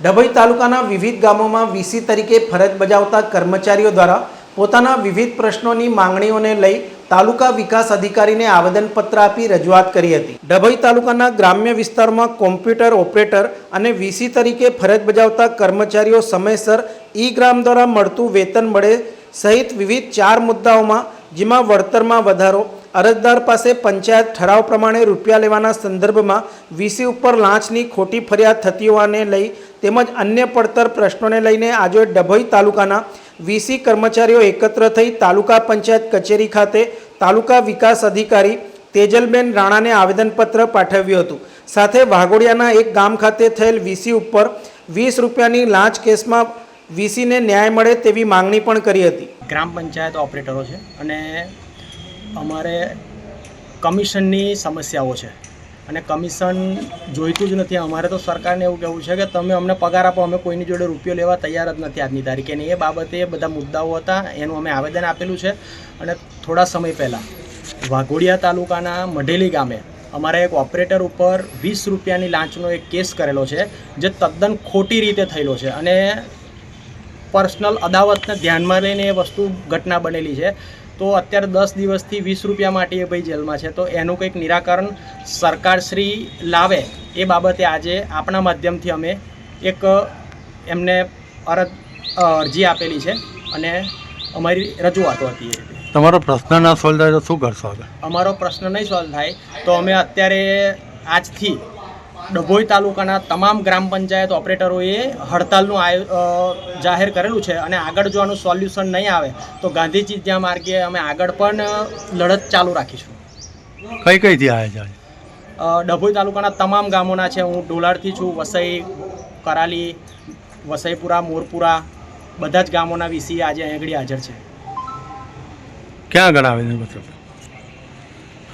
ડભોઈ તાલુકાના વિવિધ ગામોમાં વીસી તરીકે ફરજ બજાવતા કર્મચારીઓ દ્વારા પોતાના વિવિધ પ્રશ્નોની માંગણીઓને લઈ તાલુકા વિકાસ અધિકારીને આવેદનપત્ર આપી રજૂઆત કરી હતી. ડભોઈ તાલુકાના ગ્રામ્ય વિસ્તારમાં કોમ્પ્યુટર ઓપરેટર અને વીસી તરીકે ફરજ બજાવતા કર્મચારીઓ સમયસર ઈ ગ્રામ દ્વારા મળતું વેતન મળે સહિત વિવિધ ચાર મુદ્દાઓમાં, જેમાં વળતરમાં વધારો, અરજદાર પાસે પંચાયત ઠરાવ પ્રમાણે રૂપિયા લેવાના સંદર્ભમાં વીસી ઉપર લાંચની ખોટી ફરિયાદ થતી હોવાને લઈ તેમજ અન્ય પડતર પ્રશ્નોને લઈને આજે ડભોઈ તાલુકાના વીસી કર્મચારીઓ એકત્ર થઈ તાલુકા પંચાયત કચેરી ખાતે તાલુકા વિકાસ અધિકારી તેજલબેન રાણાને આવેદનપત્ર પાઠવ્યું હતું. સાથે વાઘોડિયાના એક ગામ ખાતે થયેલ વીસી ઉપર વીસ રૂપિયાની લાંચ કેસમાં વીસીને ન્યાય મળે તેવી માંગણી પણ કરી હતી. ગ્રામ પંચાયત ઓપરેટરો છે અને અમારે કમિશનની સમસ્યાઓ છે. અને કમિશન જોઈતું જ નથી. અમારે તો સરકારને એવું કહેવું છે કે તમે અમને પગાર આપો, અમે કોઈની જોડે રૂપિયો લેવા તૈયાર જ નથી આજની તારીખે. અને એ બાબતે બધા મુદ્દાઓ હતા, એનું અમે આવેદન આપેલું છે. અને થોડા સમય પહેલાં વાઘોડિયા તાલુકાના મઢેલી ગામે અમારા એક ઓપરેટર ઉપર વીસ રૂપિયાની લાંચનો એક કેસ કરેલો છે, જે તદ્દન ખોટી રીતે થયેલો છે. અને પર્સનલ અદાવતને ધ્યાનમાં લઈને એ વસ્તુ ઘટના બનેલી છે. તો અત્યારે દસ દિવસથી વીસ રૂપિયા માટે એ ભાઈ જેલમાં છે. તો એનું કંઈક નિરાકરણ સરકારશ્રી લાવે એ બાબતે આજે આપણા માધ્યમથી અમે એક એમને અરજ અરજી આપેલી છે અને અમારી રજૂઆતો હતી એ તમારો પ્રશ્ન ના સોલ્વ થાય તો શું કરશો અમારો પ્રશ્ન નહીં સોલ્વ થાય તો અમે અત્યારે આજથી ડભોઈ તાલુકાના તમામ ગ્રામ પંચાયત ઓપરેટરોએ હડતાલનું આયો જાહેર કરેલું છે અને આગળ જો આનું સોલ્યુશન નહીં આવે તો ગાંધીજી જ્યાં માર્ગે અમે આગળ પણ લડત ચાલુ રાખીશું. કઈ કઈથી આવ્યા છે? ડભોઈ તાલુકાના તમામ ગામોના છે. હું ડોલારથી છું વસઈ કરાલી વસઈપુરા મોરપુરા બધા જ ગામોના વીસી આજે આગળ હાજર છે. ક્યાં આગળ આવેદનપત્ર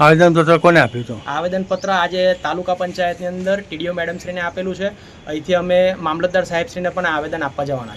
આવેદનપત્ર કોને આપ્યું હતું? આવેદનપત્ર આજે તાલુકા પંચાયતની અંદર ટીડીઓ મેડમશ્રીને આપેલું છે. અહીંથી અમે મામલતદાર સાહેબશ્રીને પણ આવેદન આપવા જવાના છે